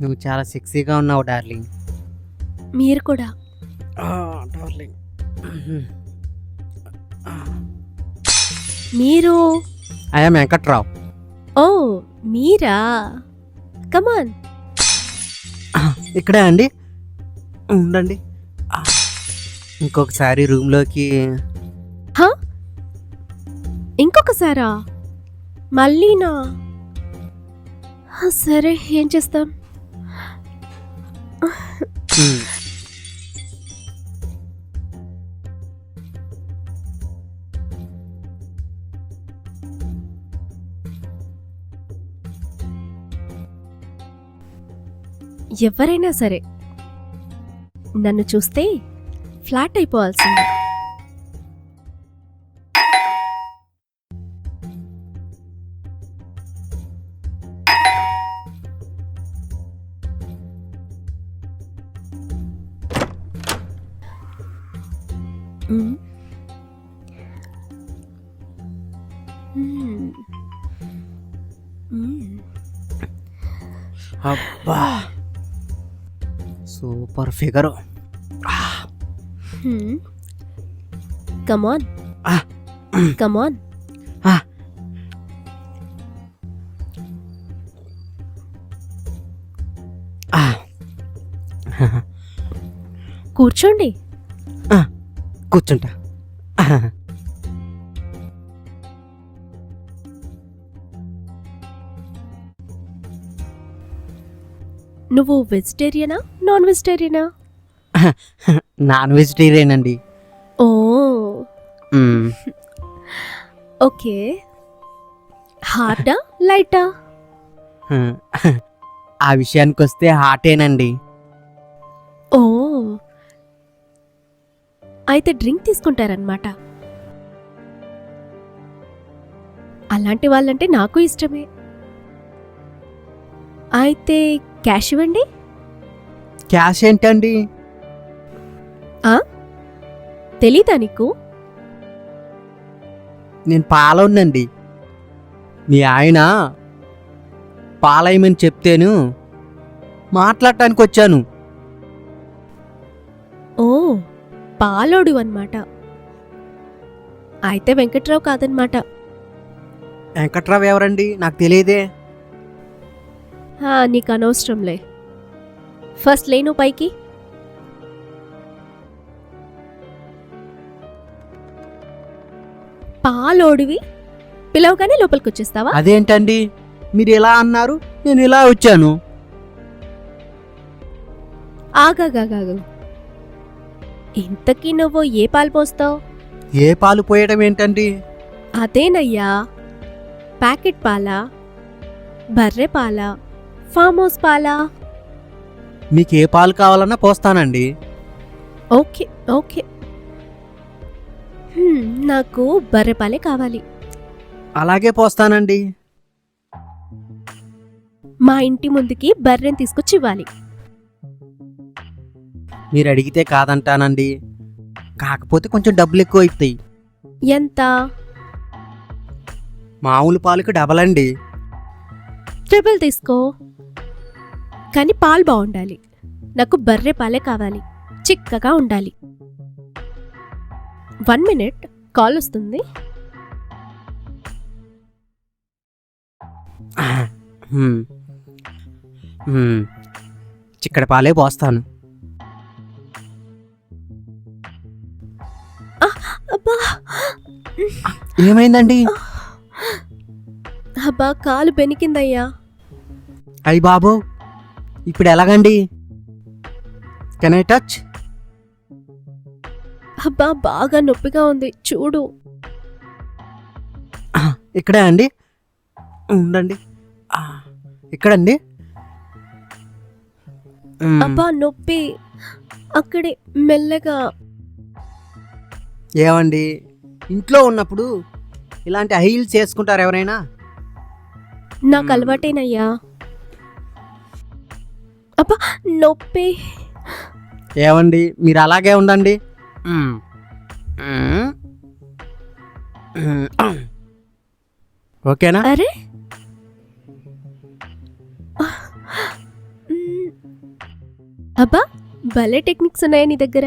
నువ్వు చాలా సెక్సీగా ఉన్నావు డార్లింగ్ మీరు కూడా. డార్లింగ్ మీరు? I'm Venkatrao oh Meera? Come on ఇక్కడే అండి. ఉండండి. ఇంకొకసారి రూమ్లోకి. ఇంకొకసారా? మళ్ళీనా? సరే ఏం చేస్తాం? ఎవరైనా సరే నన్ను చూస్తే flat అయిపోవాల్సిందే. Super figure Hmm. Ah. On. Ah. కూర్చోండి కూర్చుంటా నువ్వు వెజిటేరియనా? నాన్ వెజిటేరియనా? నాన్ వెజిటేరియన్ అండి ఓ. ఓకే. హార్డా లైటా? ఆ విషయానికి వస్తే హాటేనండి ఓ. అయితే డ్రింక్ తీసుకుంటారనమాట. అలాంటి వాళ్ళంటే నాకు ఇష్టమే. అయితే క్యాష్ ఇవ్వండి? క్యాష్ ఏంటండి? తెలీదా నీకు? నేను పాలవునండి మీ ఆయన పాలయ్యమని చెప్తేను మాట్లాడటానికి వచ్చాను. ఓ పాలోడు అన్నమాట. అయితే వెంకట్రావు కాదనమాట వెంకట్రావు ఎవరండి? నాకు తెలియదే. నీకు అనవసరంలే ఫస్ట్ లేను పైకి. పాలోడివి. పిలవగానే లోపలికి వచ్చేస్తావా? అదేంటండి? మీరు ఇలా అన్నారు? నేను ఇలా వచ్చాను. ఆగాగాగాగు. ఇంతకీ నువ్వు ఏ పాలు పోస్తావు? ఏ పాలు పోయడం ఏంటండి? అదేనయ్యా. ప్యాకెట్ పాలా? బర్రె పాలా? ఫామ్ హౌస్ పాలా? మీకు ఏ పాలు కావాలన్నా పోస్తానండి. Okay okay. హ్మ్, నాకు బర్రె పాలే కావాలి. అలాగే పోస్తానండి. మా ఇంటి ముందుకి బర్రెని తీసుకొచ్చి ఇవ్వాలి. మీరు అడిగితే కాదంటానండి. కాకపోతే కొంచెం డబ్బులు ఎక్కువ అవుతాయి. ఎంత? మామూలు పాలకు డబల్ అండి ట్రిపుల్ తీసుకో. కానీ పాలు బాగుండాలి. నాకు బర్రె పాలే కావాలి. చిక్కగా ఉండాలి. One minute. కాల్ వస్తుంది. చిక్కడ పాలే పోస్తాను. అబ్బా! ఏమైందండి? అబ్బా కాలు బెనికిందయ్యా అయ్యి బాబు! ఇప్పుడు ఎలాగండి? కెన్ ఐ టచ్ అబ్బా బాగా నొప్పిగా ఉంది. చూడు. ఇక్కడే అండి. ఉండండి. ఇక్కడండి. అబ్బా నొప్పి. అక్కడే మెల్లగా. ఏమండి? ఇంట్లో ఉన్నప్పుడు ఇలాంటి హైల్స్ చేసుకుంటారు ఎవరైనా? నాకు. అలవాటేనయ్యా. అబ్బా నొప్పి. ఏమండి మీరు అలాగే ఉండండి. ఓకేనా? అరే. అబ్బా భలే టెక్నిక్స్ ఉన్నాయా నీ దగ్గర.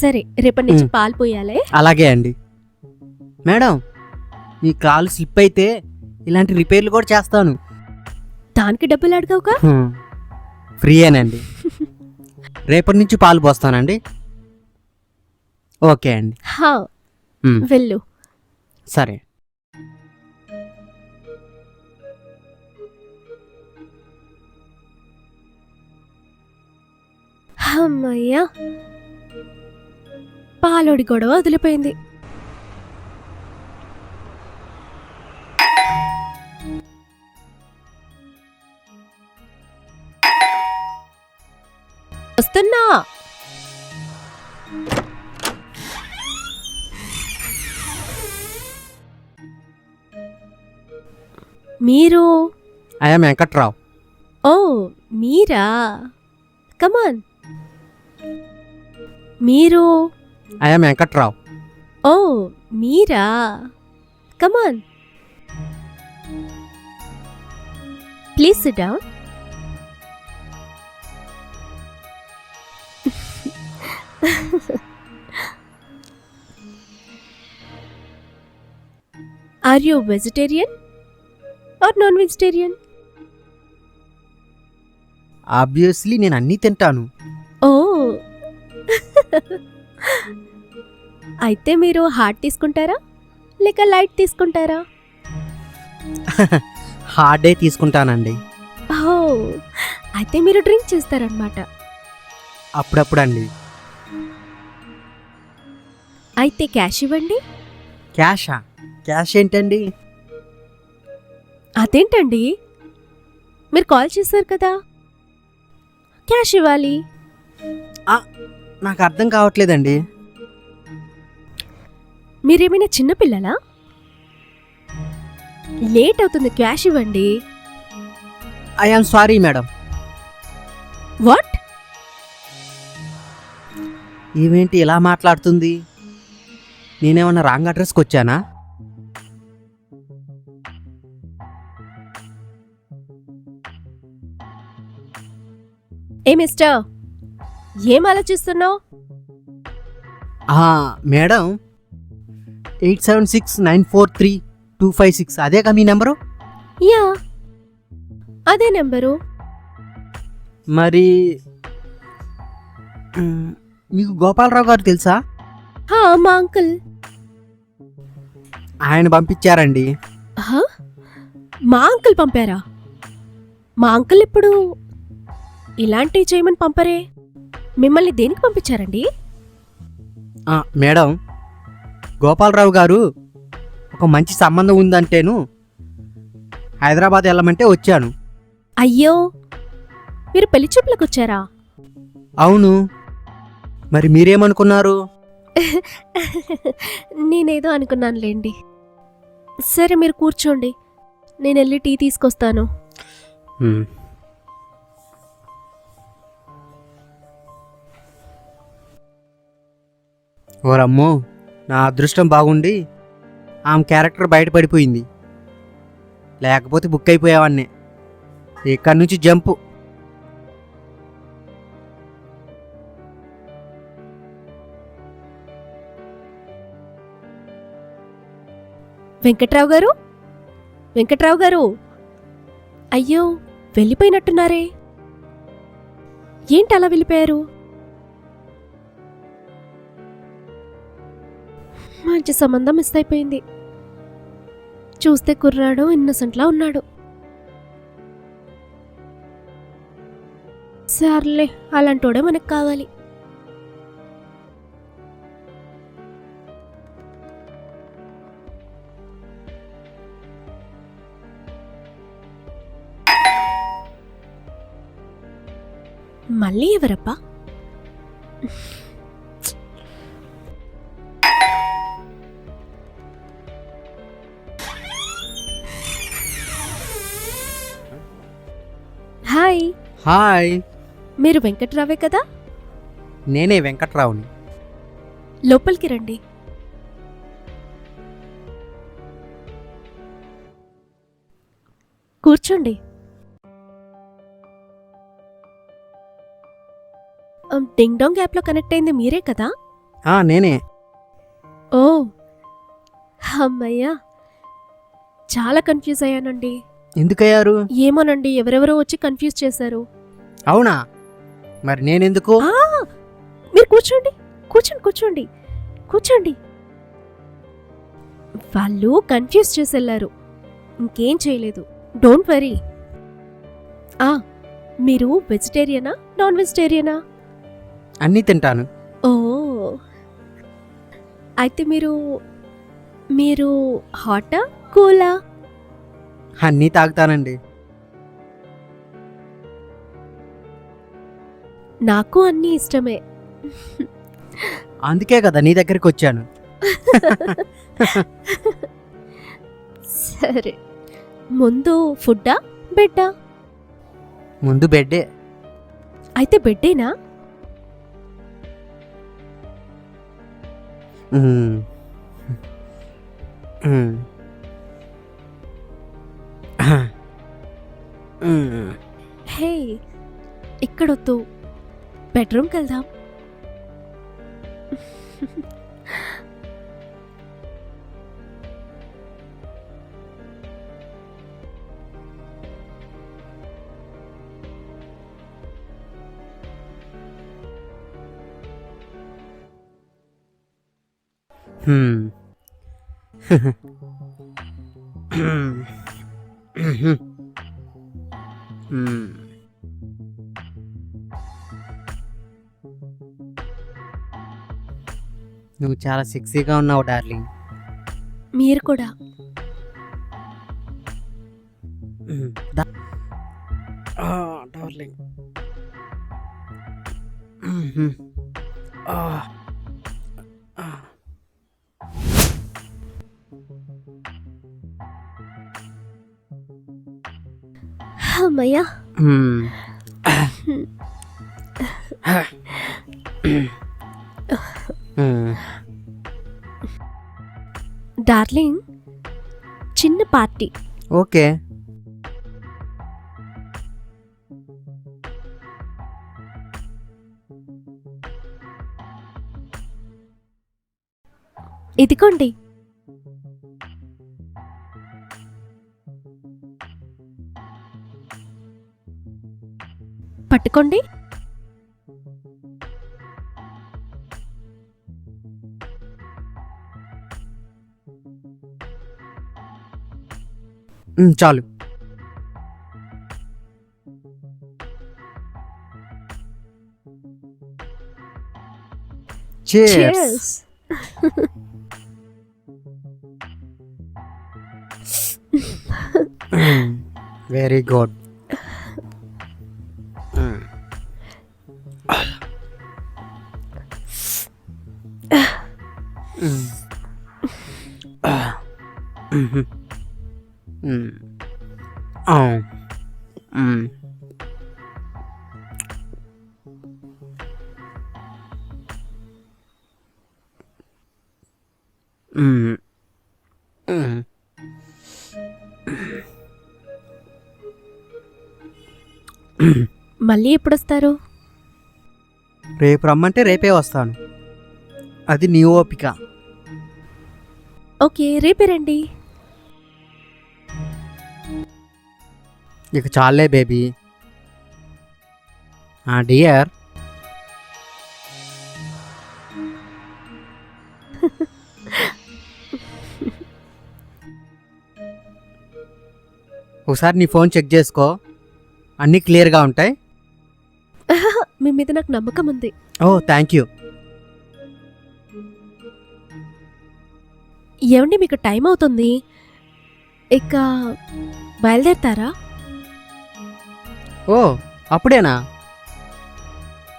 సరే రేపటి నుంచి. పాలు పోయాలే. అలాగే అండి. మేడం మీ కాలు స్లిప్ అయితే ఇలాంటి రిపేర్లు కూడా చేస్తాను. దానికి డబ్బులు అడగవుగా. ఫ్రీయేనండి రేపటి నుంచి పాలు పోస్తానండి. ఓకే అండి. హా. వెళ్ళు. సరే. అమ్మయ్యా. పాలోడి గొడవ వదిలిపోయింది. మీరు? I'm Venkatrao oh Meera? Come on మీరు? I'm Venkatrao oh Meera? Come on please sit down are you vegetarian or non vegetarian? Obviously నేను అన్నీ తింటాను. ఓ. అయితే మీరు హార్ట్ తీసుకుంటారా? లేక లైట్ తీసుకుంటారా? హార్డ్ తీసుకుంటానండి. ఓ. అయితే మీరు డ్రింక్ చేస్తారనమాట అప్పుడప్పుడు అండి అయితే క్యాష్ ఇవ్వండి. క్యాషా? క్యాష్ ఏంటండి? అదేంటండి? మీరు కాల్ చేశారు కదా? క్యాష్ ఇవ్వాలి. నాకు అర్థం కావట్లేదండి. మీరేమైనా చిన్నపిల్లలా లేట్ అవుతుంది క్యాష్ ఇవ్వండి. I am sorry madam. What? ఇవేంటి ఇలా మాట్లాడుతుంది? నేనేమన్నా రాంగ్ అడ్రస్కి వచ్చానా? ఏ మిస్టర్? ఏం ఆలోచిస్తున్నావు? Madam. Eight seven six nine four three two five six. అదేగా మీ నెంబరు? యా. అదే నెంబరు. మరి మ్, మీకు గోపాలరావు గారు తెలుసా? హా మా అంకుల్. ఆయన పంపించారండి. హా? మా అంకుల్ పంపారా? మా అంకుల్ ఇప్పుడు ఇలాంటివి చేయమని పంపరే? మిమ్మల్ని దేనికి పంపించారండి? ఆ, మేడం గోపాలరావు గారు ఒక మంచి సంబంధం ఉందంటేను హైదరాబాద్ వెళ్ళమంటే వచ్చాను. అయ్యో మీరు పెళ్ళి చూపులకు వచ్చారా? అవును. మరి మీరేమనుకున్నారు? నేనేదో అనుకున్నానులేండి. సరే మీరు కూర్చోండి. నేను వెళ్ళి టీ తీసుకొస్తాను. ఓరమ్మో నా అదృష్టం బాగుండి ఆమె క్యారెక్టర్ బయటపడిపోయింది. లేకపోతే బుక్ అయిపోయేవాడిని. ఇక్కడి నుంచి జంపు. వెంకట్రావు గారు? వెంకట్రావు గారు? అయ్యో వెళ్ళిపోయినట్టున్నారే. ఏంటి అలా వెళ్ళిపోయారు? మంచి సంబంధం మిస్ అయిపోయింది చూస్తే కుర్రాడు ఇన్నసెంట్లా ఉన్నాడు. సర్లే అలాంటోడే మనకు కావాలి. మళ్ళీ ఎవరబ్బా? హాయ్. మీరు వెంకట్రావే కదా? నేనే వెంకట్రావుని. లోపలికి రండి. కూర్చోండి. డింగ్ డాంగ్ యాప్లో కనెక్ట్ అయింది మీరే కదా? ఆ, నేనే. ఓ అమ్మయ్యా. చాలా కన్ఫ్యూజ్ అయ్యానండి. ఎందుకయ్యారు? ఏమోనండి ఎవరెవరో వచ్చి కన్ఫ్యూజ్ చేశారు. అవునా? మరి నేనెందుకు? ఆ, మీరు కూర్చోండి కూర్చోండి కూర్చోండి కూర్చోండి. వాళ్ళు కన్ఫ్యూజ్ చేసి వెళ్ళారు ఇంకేం చేయలేదు. డోంట్ వరీ ఆ మీరు వెజిటేరియనా నాన్ వెజిటేరియనా అన్నీ తింటాను. ఓ. అయితే మీరు మీరు హాటా కూలా అన్నీ తాగుతానండి. నాకు అన్నీ ఇష్టమే. అందుకే కదా నీ దగ్గరికి వచ్చాను. సరే. ముందు ఫుడ్డా బెడ్డా? ముందు బెడ్డే. అయితే బెడ్డేనా. హే ఇక్కడొద్దు బెడ్రూమ్కి వెళ్దాం హ్మ్. నువ్వు చాలా సెక్సీగా ఉన్నావు డార్లింగ్ మీరు కూడా. డార్లింగ్ అమ్మయ్యా మ్మ్. మ్మ్. డార్లింగ్ చిన్న పార్టీ ఓకే ఇదిగోండి పట్టుకోండి. చాలు. Cheers. వెరీ గుడ్ మళ్ళీ ఎప్పుడొస్తారు? రేపు రమ్మంటే రేపే వస్తాను. అది నీ ఓపిక. ఓకే రేపే రండి. ఇక చాలే బేబీ. డియర్. ఒకసారి నీ ఫోన్ చెక్ చేసుకో. అన్నీ క్లియర్గా ఉంటాయి. మీ మీద నాకు నమ్మకం ఉంది. ఓ థ్యాంక్ యూ. ఏమండి మీకు టైం అవుతుంది? ఇక బయలుదేరతారా? ఓ అప్పుడేనా?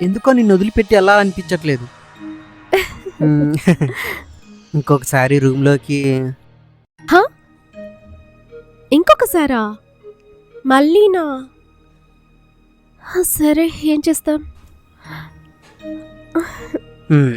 ఎందుకో నిన్ను వదిలిపెట్టి వెళ్ళాలనిపించట్లేదు ఇంకొకసారి రూమ్లోకి ఇంకొకసారా? మళ్ళీనా? సరే ఏం చేస్తాం? Mm.